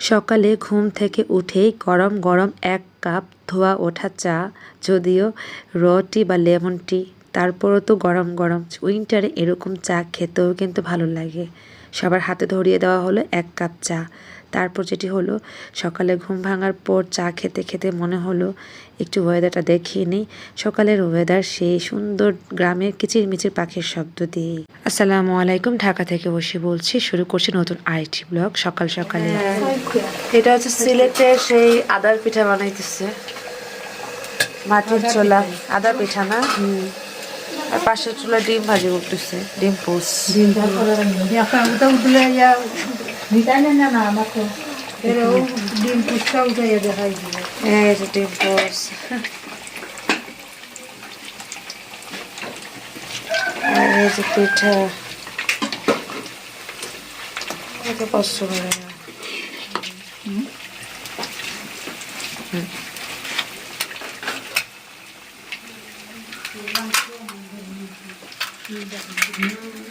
সকালে ঘুম থেকে উঠেই গরম গরম এক কাপ ধোয়া ওঠা চা, যদিও র টি বা লেমন টি, তারপরও তো গরম গরম। উইন্টারে এরকম চা খেতেও কিন্তু ভালো লাগে। সবার হাতে ধরিয়ে দেওয়া হলো এক কাপ চা। তারপর যেটি হলো সকালে ঘুম ভাঙার পর চা খেতে খেতে মনে হলো একটু ওয়েদারটা দেখিয়ে নিই। সকালের ওয়েদার সেই সুন্দর গ্রামের কিচিরমিচির পাখির শব্দ দিয়ে আসসালামু আলাইকুম ঢাকা থেকে বসে বলছি শুরু করছি নতুন আরেকটি ব্লগ সকাল সকালে। এটা হচ্ছে সিলেটের সেই আদার পিঠা বানাইতেছে। মাটির চোলা আদা পিঠা না? আর পাশের চুলা ডিম ভাজি উঠতেছে ডিম পোস Yang udah udah ya ditanya na ako. Pero din pusta udah ya dehay dia. এই যে ডিম পোস আর এই যে পিঠা এটা কষ্ট করে না।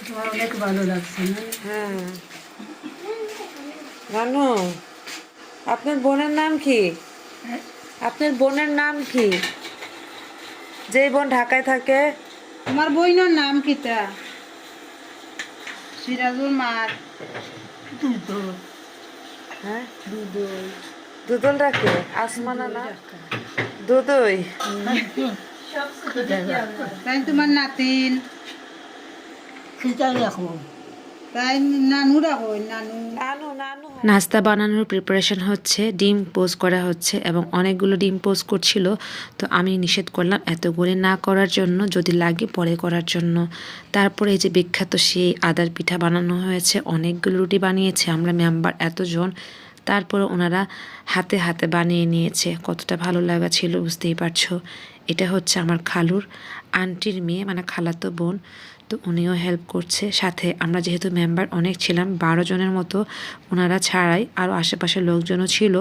তোমার অনেক ভালো লাগছে না হ্যাঁ রানু আপনার বোনের নাম কি? আপনার বোনের নাম কি? যে বোন ঢাকায় থাকে? তোমার বইনের নাম কিতা? সিরাজুল মার। দুধ হ্যাঁ? দুদল। রাখে আসমানা না? দুদই? তাই তোমার নাতিন। নানু নানু নানু নানু নাস্তা বানানোর প্রিপারেশন হচ্ছে ডিম পোজ করা হচ্ছে এবং অনেকগুলো ডিম পোজ করছিল তো আমি নিষেধ করলাম এতগুলি না করার জন্য যদি লাগে পরে করার জন্য। তারপরে এই যে বিখ্যাত সেই আদার পিঠা বানানো হয়েছে অনেকগুলো রুটি বানিয়েছে আমরা মেম্বার এতজন। তারপরে ওনারা হাতে হাতে বানিয়ে নিয়েছে কতটা ভালো লাগা ছিল বুঝতেই পারছ। এটা হচ্ছে আমার খালুর আন্টির মেয়ে মানে খালাতো বোন। তো উনিও হেল্প করছে। সাথে আমরা যেহেতু মেম্বার অনেক ছিলাম, বারো জনের মতো ওনারা ছাড়াই আরও আশেপাশের লোকজনও ছিল,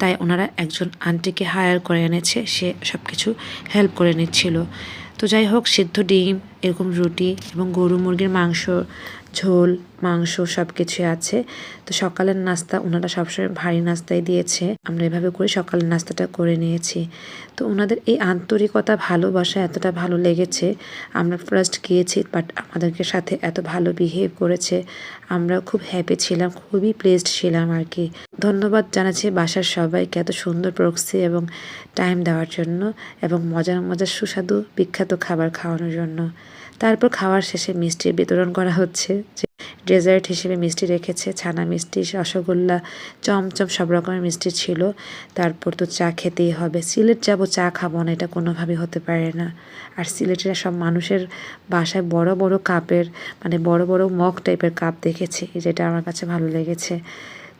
তাই ওনারা একজন আন্টিকে হায়ার করে এনেছে, সে সব কিছু হেল্প করে নিচ্ছিল। তো যাই হোক, সিদ্ধ ডিম, এরকম রুটি এবং গরু মুরগির মাংস ঝোল, মাংস সব কিছুই আছে। তো সকালের নাস্তা ওনারা সবসময় ভারী নাস্তাই দিয়েছে। আমরা এভাবে করে সকালের নাস্তাটা করে নিয়েছি। তো ওনাদের এই আন্তরিকতা, ভালোবাসা এতটা ভালো লেগেছে। আমরা ফার্স্ট গিয়েছি বাট আমাদেরকে সাথে এত ভালো বিহেভ করেছে। আমরা খুব হ্যাপি ছিলাম, খুবই প্লেসড ছিলাম আর কি। ধন্যবাদ জানাচ্ছি বাসার সবাইকে এত সুন্দর প্রক্সি এবং টাইম দেওয়ার জন্য এবং মজার মজার সুস্বাদু বিখ্যাত খাবার খাওয়ানোর জন্য। তারপর খাওয়ার শেষে মিষ্টির বিতরণ করা হচ্ছে, যে ডেজার্ট হিসেবে মিষ্টি রেখেছে, ছানা মিষ্টি, রসগোল্লা, চমচম সব রকমের মিষ্টি ছিল। তারপর তো চা খেতেই হবে। সিলেট যাব, চা খাব না, এটা কোনোভাবেই হতে পারে না। আর সিলেটের সব মানুষের বাসায় বড় বড় কাপের মানে বড় বড় মগ টাইপের কাপ দেখেছি, যেটা আমার কাছে ভালো লেগেছে।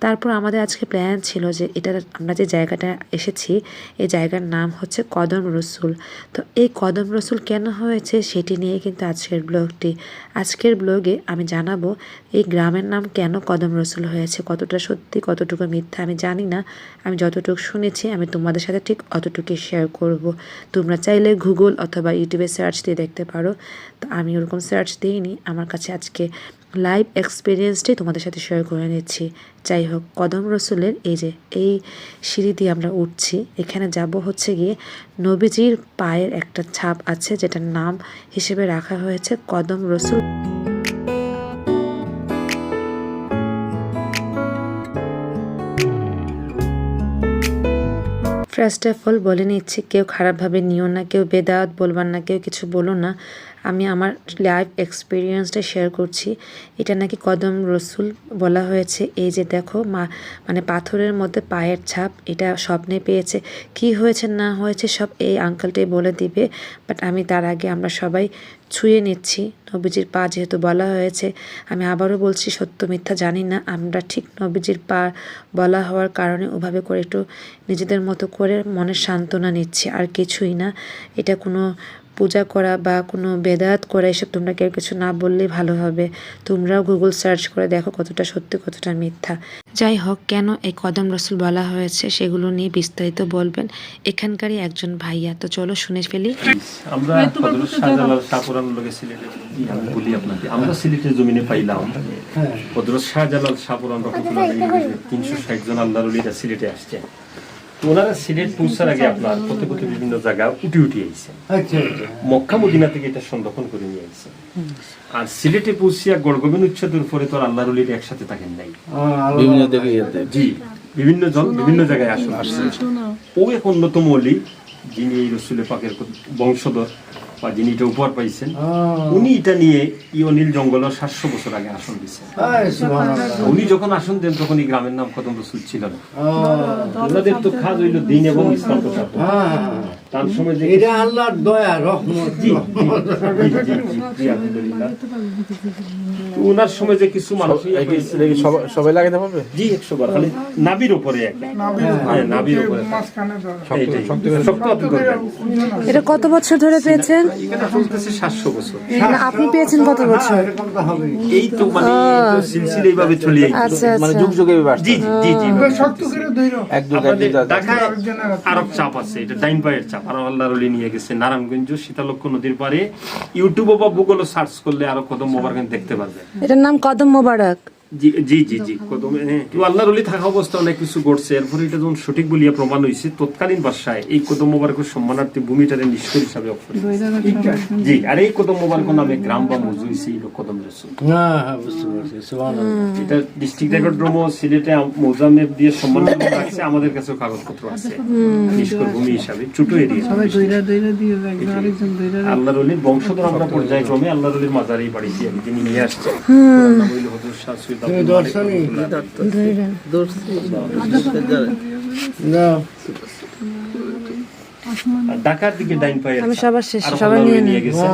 তারপর আমাদের আজকে প্ল্যান ছিল যে এটা আমরা যে জায়গাটা এসেছি, এই জায়গার নাম হচ্ছে কদম রসুল। তো এই কদম রসুল কেন হয়েছে সেটি নিয়ে কিন্তু আজকের ব্লগটি, আজকের ব্লগে আমি জানাব এই গ্রামের নাম কেন কদম রসুল হয়েছে, কতটা সত্যি, কতটুকু মিথ্যা আমি জানি না। আমি যতটুকু শুনেছি, আমি তোমাদের সাথে ঠিক অতটুকুই শেয়ার করব। তোমরা চাইলে গুগল অথবা ইউটিউবে সার্চ দিয়ে দেখতে পারো। তো আমি ওরকম সার্চ দিইনি, আমার কাছে আজকে লাইভ এক্সপিরিয়েন্সটাই তোমাদের সাথে শেয়ার করে নিচ্ছি। যাই হোক, কদম রসুলের এই যে, এই সিঁড়ি দিয়ে আমরা উঠছি, এখানে যাব হচ্ছে গিয়ে নবীজির পায়ের একটা ছাপ আছে, যেটার নাম হিসেবে রাখা হয়েছে কদম রসুল। ফার্স্ট অফ অল বলে নিচ্ছি, কেউ খারাপভাবে নিও না, কেউ বেদাত বলবার না, কেউ কিছু বলো না। আমি আমার লাইফ এক্সপিরিয়েন্সটা শেয়ার করছি। এটা নাকি কদম রসুল বলা হয়েছে। এই যে দেখো, মা মানে পাথরের মধ্যে পায়ের ছাপ, এটা স্বপ্নে পেয়েছে। কি হয়েছে, না হয়েছে, সব এই আঙ্কেলটাই বলে দিবে। বাট আমি তার আগে আমরা সবাই ছুঁয়ে নিচ্ছি। নবীজির পা যেহেতু বলা হয়েছে, আমি আবারও বলছি, সত্য মিথ্যা জানি না। আমরা ঠিক নবীজির পা বলা হওয়ার কারণে ওভাবে করে একটু নিজেদের মতো করে মনের সান্ত্বনা নিচ্ছি। আর কিছুই না। এটা কোনো পূজা করা বা কোনো বেদাত করা এসব তোমরা কেউ কিছু না বললেই ভালো হবে। তোমরাও গুগল সার্চ করে দেখো কতটা সত্যি কতটা মিথ্যা। যাই হোক কেন এই কদম রসুল বলা হয়েছে সেগুলো নিয়ে বিস্তারিত বলবেন এখানকারই একজন ভাইয়া। তো চলো শুনে ফেলি। আমরা আমি বলি আপনাকে। সিলেটের জমিনে পাইলাম। হযরত শাহজালাল শাহপুরান রহমতুল্লাহ তিনশো ষাট জন আল্লাহর সিলেটে আসছে। ওনারা সিলেট পৌঁছার আগে আপনার পথে পথে বিভিন্ন জায়গা উঠে উঠে আইছেন আচ্ছা আচ্ছা। মক্কা মদিনা থেকে এটা সংরক্ষণ করে নিয়ে আইছেন আর সিলেটে পৌঁছিয়া গড়গোবিন উচ্ছেদের পরে তো আল্লাহর উলিরা একসাথে থাকেন নাই। বিভিন্ন দিকে জি বিভিন্ন জন বিভিন্ন জায়গায় আসুন। আসছে ও এক অন্যতম অলি যিনি এই রসুলের পাকের বংশধর। বা যিনি এটা উপহার পাইছেন। উনি এটা নিয়ে ই অনিল জঙ্গল সাতশো বছর আগে আসন দিচ্ছেন উনি যখন আসন দেন তখন এই গ্রামের নাম কদম রসুল ছিল না ওনাদের তো খাজ হইল দিন এবং ইসলাম প্রচার। তার সময় যে এটা আল্লাহর দয়া রহমত ওনার সময় যে কিছু মানুষ সবাই লাগাতে পারবে জি একশো বার খালি নাবির উপরে হ্যাঁ নাবির। এটা কত বছর ধরে পেয়েছেন সাতশো বছর আপনি পেয়েছেন কত বছর এই তো মানে এই এইভাবে চলে আইছে। আচ্ছা মানে আচ্ছা যুগ যুগে জি জি জি। এক আরব চাপ আছে এটা ডাইন পায়ের চাপ আর আল্লাহর নিয়ে গেছে। নদীর ইউটিউবে বা গুগলে সার্চ করলে আরও কদম মোবারক দেখতে পারবেন এটার নাম কদম মোবারক। জি জি জি জি হ্যাঁ। আল্লাহর অলি থাকা অবস্থা অনেক কিছু ঘটছে এরপরে এটা যখন সঠিক বলিয়া প্রমাণ হয়েছে তৎকালীন বাসায় এই কদম মোবারকের সম্মানার্থে ভূমিটারে নিষ্কর হিসাবে অক্ষর জি আর এই কদম মোবারক নামে গ্রাম বা মজু হয়েছে এই কদম রসুল। হ্যাঁ হ্যাঁ। এটা ডিস্ট্রিক্ট রেকর্ড রুম সিলেটে মোজামের দিয়ে সম্মান রাখছে আমাদের কাছেও কাগজপত্র আছে। নিষ্কর ভূমি হিসাবে ছোট এরিয়া। আল্লাহর অলির বংশধর আমরা পর্যায়ক্রমে আল্লাহর অলির মাজারেই বাড়িছি আমি যিনি নিয়ে আসছে। শাহ ঢাকার দিকে ডাইন আমি সবার শেষে, সবাই নিয়ে। গেছে।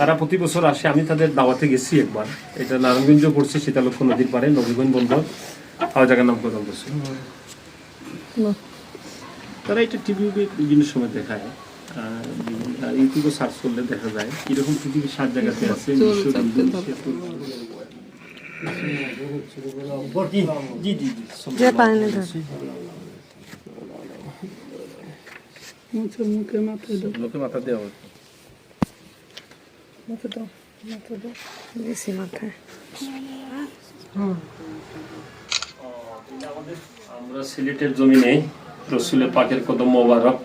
তারা প্রতি বছর আসে আমি তাদের দাওয়াতে গেছি একবার। এটা নারায়ণগঞ্জ পড়ছে সীতালক্ষ্য নদীর পারে নবীগঞ্জ বন্দর। খাওয়া জায়গার নাম কদম রসুল তারা এটা টিভি বিভিন্ন সময় দেখায়। ইউটিউবে সার্চ করলে দেখা যায়। এরকম পৃথিবীর সাত জায়গাতে আছে মিশর, ইন্দোনেশিয়া, তুর্কি। জি জি জি যে পানি না ধর। লোকে মাথা দেওয়া হবে দিছি মাথায় আমরা সিলেটের জমিনে রসুলের পাকের কদম মোবারক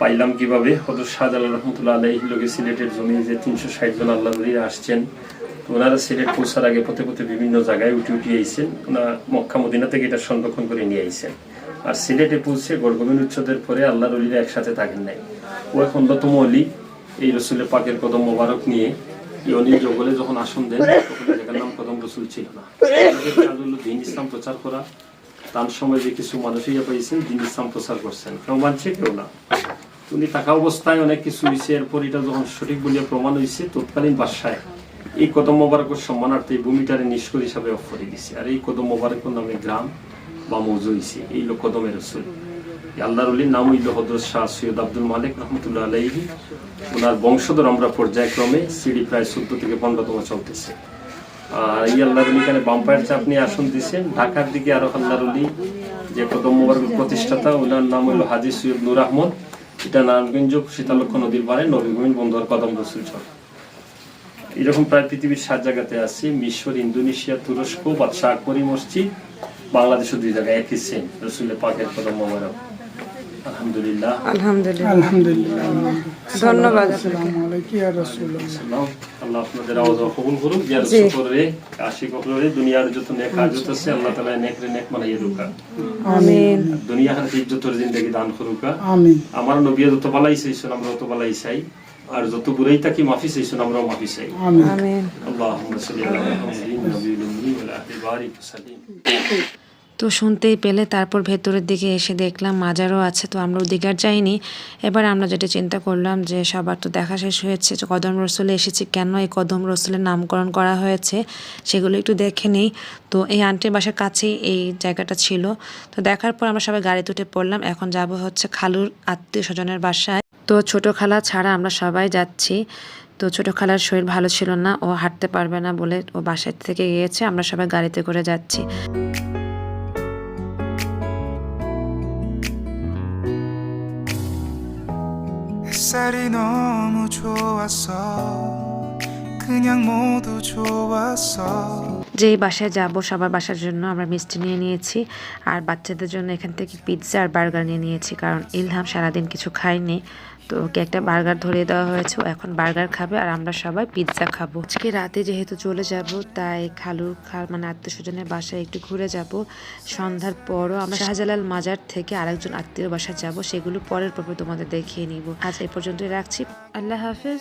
পাইলাম কীভাবে? হজরত শাহজালাল রহমতুল্লাহ আলাই লোকে সিলেটের জমি যে তিনশো ষাট জন আল্লাহ আসছেন ওনারা সিলেট পৌঁছার আগে পথে পথে বিভিন্ন জায়গায় উঠে উঠে আইছেন। ওনারা মক্কা মদিনা থেকে এটা সংরক্ষণ করে নিয়ে আইছেন। আর সিলেটে পৌঁছে গড়গমিন উচ্ছেদের পরে আল্লাহর অলিরা একসাথে থাকেন নাই। ও এক অন্যতম অলি এই রসুলের পাকের কদম মোবারক নিয়ে ইয়নি জঙ্গলে যখন আসন দেন, তখন এই নাম কদম রসুল ছিল না। দিন ইসলাম প্রচার করা, তার সময় যে কিছু মানুষ ইয়া পাইছেন, দিন ইসলাম প্রচার করছেন। কেউ মানছে, কেউ না। উনি থাকা অবস্থায় অনেক কিছু হয়েছে এরপর এটা যখন সঠিক বলিয়া প্রমাণ হয়েছে তৎকালীন বাসায় এই কদম মোবারকের সম্মানার্থে ভূমিটারে নিষ্কর হিসাবে অফরে দিছে। আর এই কদম মোবারকের নামে গ্রাম বা মৌজু হয়েছে এই লোক কদমের রসুল। আল্লাহর অলির নাম হইল হজরত শাহ সৈয়দ আব্দুল মালিক রহমতুল্লাহ আলাইহি। ওনার বংশধর আমরা পর্যায়ক্রমে সিঁড়ি প্রায় চোদ্দ থেকে পনেরোতম চলতেছে। আর এই আল্লাহর এখানে বাম্পায়ের চাপ নিয়ে আসন দিয়েছেন ঢাকার দিকে আরও আল্লাহর অলি, যে কদম মোবারকের প্রতিষ্ঠাতা, ওনার নাম হলো হাজি সৈয়দ নুর আহমদ। এটা নারায়ণগঞ্জ শীতালক্ষ্য নদীর পারে নবীগঞ্জ বন্দর কদম রসুল চর এরকম প্রায় পৃথিবীর সাত জায়গাতে আছে মিশর, ইন্দোনেশিয়া, তুরস্ক, বাদশাহ আকবরী মসজিদ বাংলাদেশও দুই জায়গায়। একই সেম রসুলের পাকের কদম মোবারক। আলহামদুলিল্লাহ। আলহামদুলিল্লাহ। ধন্যবাদ আল্লাহ আপনাদের আওয়াজ কবুল করুক যার শুকরে আশি কবরে দুনিয়ার যত নেক হাজত আছে আল্লাহ তাআলা নেক রে নেক বানাইয়ে রুকা আমিন। দুনিয়া হার ইজ্জতের জিন্দেগি দান করুকা। আমার নবী যত বালাই চাইছেন আমরা তত বালাই চাই। আর যত বুড়াই থাকি মাফি চাইছেন আমরাও মাফি চাই। আমিন। আল্লাহুম্মা সাল্লি আলা মুহাম্মাদিন নবিয়্যিল উম্মি ওয়া আলা বারিক ওয়াসাল্লিম তো শুনতেই পেলে, তারপর ভেতরের দিকে এসে দেখলাম মাজারও আছে, তো আমরা ওদিকে আর যাইনি। এবার আমরা যেটা চিন্তা করলাম যে, সবার তো দেখা শেষ হয়েছে, যে কদম রসুলে এসেছি, কেন এই কদম রসুলের নামকরণ করা হয়েছে, সেগুলো একটু দেখে নিই। তো এই আন্টির বাসার কাছেই এই জায়গাটা ছিল। তো দেখার পর আমরা সবাই গাড়িতে উঠে পড়লাম, এখন যাব হচ্ছে খালুর আত্মীয় স্বজনের বাসায়। তো ছোট খালা ছাড়া আমরা সবাই যাচ্ছি। তো ছোট খালার শরীর ভালো ছিল না, ও হাঁটতে পারবে না বলে ও বাসায় থেকে গিয়েছে, আমরা সবাই গাড়িতে করে যাচ্ছি। 햇살이 너무 좋았어 그냥 모두 좋았어 যেই বাসায় যাব সবার বাসার জন্য আমরা মিষ্টি নিয়ে নিয়েছি আর বাচ্চাদের জন্য এখান থেকে পিৎজা আর বার্গার নিয়ে নিয়েছি কারণ ইলহাম সারাদিন কিছু খায়নি তো ওকে একটা বার্গার ধরে দেওয়া হয়েছে এখন বার্গার খাবে আর আমরা সবাই পিৎজা খাব। আজকে রাতে যেহেতু চলে যাব, তাই খালুর খাল মানে আত্মীয় স্বজনের বাসায় একটু ঘুরে যাব। সন্ধ্যার পরও আমরা শাহজালাল মাজার থেকে আরেকজন আত্মীয় বাসায় যাব, সেগুলো পরের পর্বে তোমাদের দেখিয়ে নিব। আজ এ পর্যন্তই রাখছি। আল্লাহ হাফিজ।